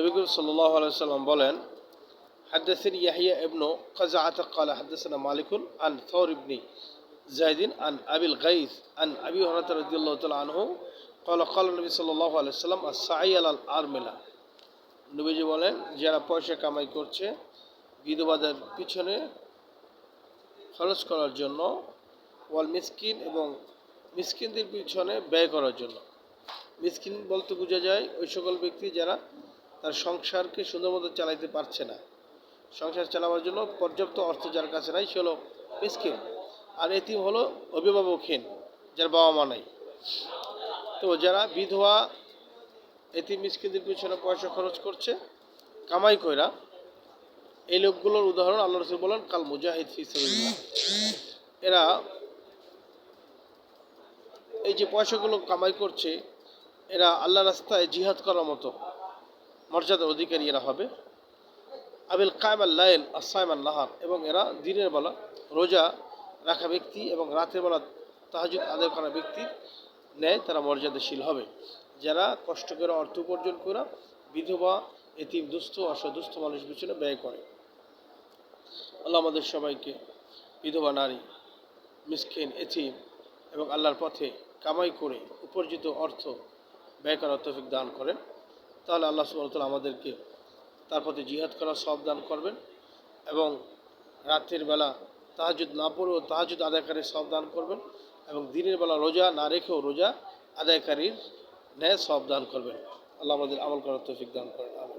নবীকুল সাল্লাহ সাল্লাম বলেন হাদ্দাসিন ইয়াহিয়া ইবনু কাজা আতাক কালা হাদ্দাসানা মালিকুন আন থর ইবনি জাহিদিন আন আবিল গাইস আন আবি হরাত তাল আনহু কল কল নবী সাল্লাহ আলাইসাল্লাম আর সাই আল আরমেলা নবীজি বলেন, যারা পয়সা কামাই করছে, বিধবাদের পিছনে খরচ করার জন্য ওয়াল মিসকিন এবং মিসকিনদের পিছনে ব্যয় করার জন্য মিসকিন বলতে বোঝা যায় ওই সকল ব্যক্তি যারা তার সংসারকে সুন্দর মতো চালাইতে পারছে না। সংসার চালাবার জন্য পর্যাপ্ত অর্থ যার কাছে নাই, সে হলো মিসকিন। আর এতিম হলো অভিভাবকহীন যার বাবা মা নাই। তো যারা বিধবা, এতিম মিসকিনদের পিছনে পয়সা খরচ করছে, কামাই কইরা, এই লোকগুলোর উদাহরণ আল্লাহ রসুল বলেন, কাল মুজাহিদ এরা এই যে পয়সাগুলো কামাই করছে, এরা আল্লাহ রাস্তায় জিহাদ করার মতো। মর্যাদার অধিকারী এরা হবে। আবিল কায়ম আল্লাইল আসাইম আল্লাহার এবং এরা দিনের বেলা রোজা রাখা ব্যক্তি এবং রাতের বেলা তাহাজুদ আদায় করা ব্যক্তির ন্যায় তারা মর্যাদাশীল হবে। যারা কষ্ট করে অর্থ উপার্জন করা বিধবা, এতিম, দুস্থ, অসদুস্থ মানুষ পিছনে ব্যয় করে। আল্লাহ আমাদের সবাইকে বিধবা, নারী, মিসকিন, এতিম এবং আল্লাহর পথে কামাই করে উপার্জিত অর্থ ব্যয় করার তৌফিক দান করেন। তাহলে আল্লাহ সুবাহতাল আমাদেরকে তার প্রতি জিহাদ করার সব দান করবেন এবং রাতের বেলা তাহাজুদ না পড়েও তাহাজুদ আদায়কারীর সব দান করবেন এবং দিনের বেলা রোজা না রেখেও রোজা আদায়কারীর ন্যায় সব দান করবেন। আল্লাহ আমাদের আমল করার তৌফিক দান করেন।